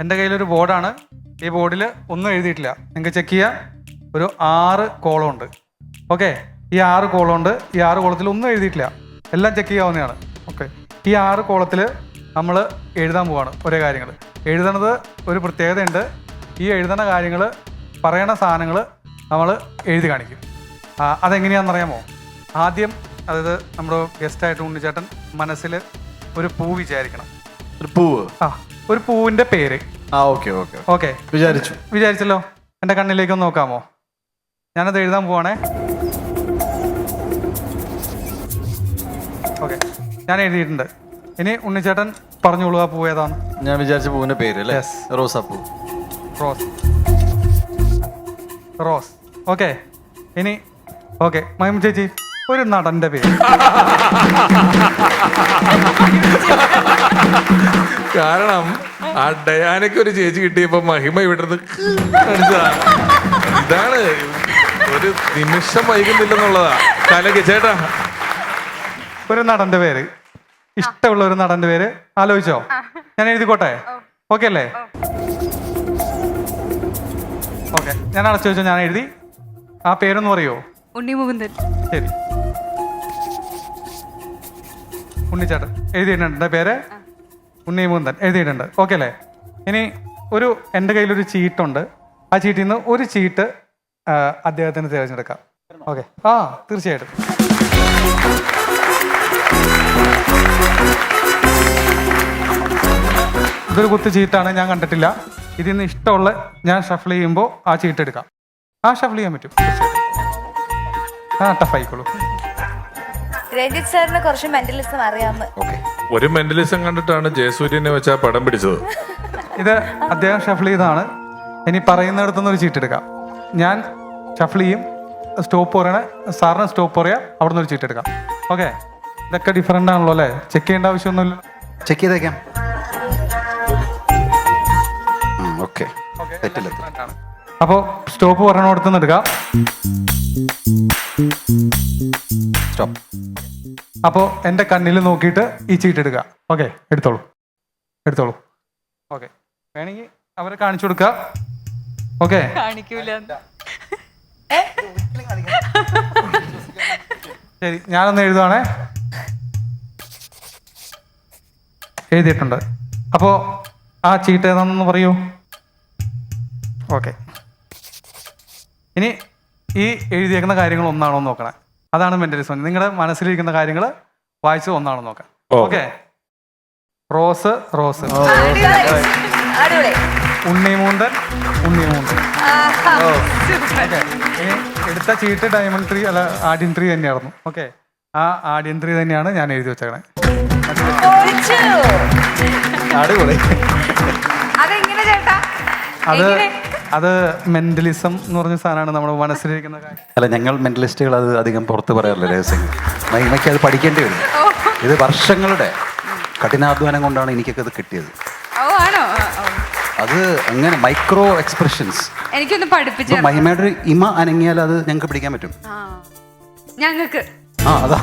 എന്റെ കയ്യിലൊരു ബോർഡാണ്. ഈ ബോർഡിൽ ഒന്നും എഴുതിയിട്ടില്ല. നിങ്ങൾക്ക് ചെക്ക് ചെയ്യാം. ഒരു ആറ് കോളം ഉണ്ട്. ഓക്കെ? ഈ ആറ് കോളം ഉണ്ട്. ഈ ആറ് കോളത്തിൽ ഒന്നും എഴുതിയിട്ടില്ല. എല്ലാം ചെക്ക് ചെയ്യാവുന്നതാണ്. ഓക്കെ. ഈ ആറ് കോളത്തിൽ നമ്മൾ എഴുതാൻ പോവാണ് ഒരേ കാര്യങ്ങൾ എഴുതണത് ഒരു പ്രത്യേകതയുണ്ട്. ഈ എഴുതണ കാര്യങ്ങൾ പറയണ സാധനങ്ങൾ നമ്മൾ എഴുതി കാണിക്കും. ആ, അതെങ്ങനെയാണെന്ന് അറിയാമോ? ആദ്യം അതായത് നമ്മുടെ ഗസ്റ്റായിട്ട് ഉണ്ണിച്ചേട്ടൻ മനസ്സിൽ ഒരു പൂ വിചാരിക്കണം. ഒരു പൂവ്. ആ. ഒരു പൂവിന്റെ പേര്. ആ ഓക്കെ ഓക്കെ ഓക്കെ. വിചാരിച്ചു. വിചാരിച്ചല്ലോ. എന്റെ കണ്ണിലേക്ക് ഒന്ന് നോക്കാമോ? ഞാനത് എഴുതാൻ പോവാണേ. ഓക്കെ. ഞാൻ എഴുതിയിട്ടുണ്ട്. ഇനി ഉണ്ണിച്ചേട്ടൻ പറഞ്ഞോളൂ ആ പൂ ഏതാണ്? ഞാൻ വിചാരിച്ച പൂവിന്റെ പേര് അല്ലേ? റോസാപ്പൂ. റോസ്. റോസ്. ഓക്കെ. ഇനി ഓക്കെ. മഹിമ ചേച്ചി ഒരു നടന്റെ പേര്. കാരണം ആ ഡയാനയ്ക്ക് ഒരു ചേച്ചി കിട്ടിയപ്പോ മഹിമ ഇവിടുന്ന്. ഇതാണ്. ഒരു നിമിഷം വൈകുന്നില്ലെന്നുള്ളതാ. കലക്ക് ചേട്ടാ. ഒരു നടന്റെ പേര്. ഇഷ്ടമുള്ള ഒരു നടന്റെ പേര്. ആലോചിച്ചോ? ഞാൻ എഴുതിക്കോട്ടെ? ഓക്കെ അല്ലേ? ഓക്കെ. ഞാൻ അടച്ചു വെച്ചോ ഞാൻ എഴുതി. ആ പേരൊന്ന് പറയോ? ഉണ്ണി മുകുന്ദൻ. ശരി. ഉണ്ണിച്ചേട്ടൻ. എഴുതിയിട്ടുണ്ട്. പേര്? ഉണ്ണി മുകുന്ദൻ എഴുതിയിട്ടുണ്ട്. ഓക്കെ അല്ലേ? ഇനി ഒരു എന്റെ കയ്യിലൊരു ചീട്ടുണ്ട്. ആ ചീട്ടിൽ നിന്ന് ഒരു ചീട്ട് അദ്ദേഹത്തിന് തിരഞ്ഞെടുക്കാം. ഓക്കെ ആ തീർച്ചയായിട്ടും. ഇതൊരു കുത്ത് ചീട്ടാണ് ഞാൻ കണ്ടിട്ടില്ല. ഇതിൽ നിന്ന് ഇഷ്ടമുള്ള ഞാൻ ഷഫിൾ ചെയ്യുമ്പോൾ ആ ചീട്ട് എടുക്കാം. ആ ഷഫിൾ ചെയ്യാൻ പറ്റും. ആ ടഫ് ആയിക്കോളൂ. രഞ്ജിത് സാറിന് കുറച്ച് മെന്റലിസം അറിയാമെന്ന് ഒരു മെന്റലിസം കണ്ടിട്ടാണ് ജയസൂര്യനെ വെച്ച പടം പിടിച്ചത്. ഇത് അദ്ദേഹം ഷഫിൾ ചെയ്താണ് ഇനി പറയുന്നിടത്തുനിന്ന് ഒരു ചീട്ട് എടുക്കാം. ഞാൻ ഷഫിൾ ചെയ്യും സ്റ്റോപ്പ് പറയണേ സാറിന് സ്റ്റോപ്പ് പറയാം അവിടെ നിന്ന് ഒരു ചീട്ട് എടുക്കാം. ഓക്കെ. ഇതൊക്കെ ഡിഫറെന്റ് ആണല്ലോ അല്ലേ? ചെക്ക് ചെയ്യേണ്ട ആവശ്യമൊന്നുമില്ല. ചെക്ക് ചെയ്തേക്കാം. ഓക്കെ. അപ്പോൾ സ്റ്റോപ്പ് പറയണ എടുക്കാം. സ്റ്റോപ്പ്. അപ്പോൾ എന്റെ കണ്ണിൽ നോക്കിയിട്ട് ഈ ചീട്ട് എടുക്കുക ഓക്കെ എടുത്തോളൂ. എടുത്തോളൂ. ഓക്കെ വേണമെങ്കിൽ അവരെ കാണിച്ചു കൊടുക്കുക ഓക്കെ. കാണിക്കൂല. ശരി ഞാനൊന്ന് എഴുതുവാണേ. എഴുതിയിട്ടുണ്ട്. അപ്പോ ആ ചീട്ട് ഏതാണെന്ന് പറയൂ. ഓക്കെ. ഇനി ഈ എഴുതിയേക്കുന്ന കാര്യങ്ങൾ ഒന്നാണോ നോക്കണേ. അതാണ് മെന്റലിസം നിങ്ങളുടെ മനസ്സിലിരിക്കുന്ന കാര്യങ്ങൾ വായിച്ച് ഒന്നാണ് നോക്കാം. ഓക്കെ. Rose rose. ഉണ്ണിമൂന്തൻ ഉണ്ണിമൂന്തൻ. എടുത്ത ചീട്ട് ഡയമണ്ട് ട്രീ അല്ല ആഡിയൻ ട്രീ തന്നെയായിരുന്നു. ഓക്കെ. ആ ആഡിയൻ ട്രീ തന്നെയാണ് ഞാൻ എഴുതി വെച്ചേക്കണേ. അടിപൊളി. അത്? അത് മെന്റലിസം എന്ന് പറഞ്ഞ സാധനമാണ് നമ്മൾ മനസ്സിലിരിക്കുന്ന കാര്യം. അല്ല ഞങ്ങൾ മെന്റലിസ്റ്റുകൾ അത് അധികം പുറത്ത് പറയാറില്ല രഹസ്യങ്ങൾ മഹിമയ്ക്ക് അത് പഠിക്കേണ്ടി വരും. ഇത് വർഷങ്ങളുടെ കഠിനാധ്വാനം കൊണ്ടാണ് എനിക്കൊക്കെ അത് കിട്ടിയത്. ഓ ആണോ? അത് അങ്ങനെ മൈക്രോ എക്സ്പ്രഷൻസ് എനിക്കൊന്ന് പഠിപ്പിച്ചു മഹിമയുടെ ഒരു ഇമ അനങ്ങിയാൽ അത് ഞങ്ങൾക്ക് പിടിക്കാൻ പറ്റും. ആ. ഞങ്ങൾക്ക്. ആ അതാ.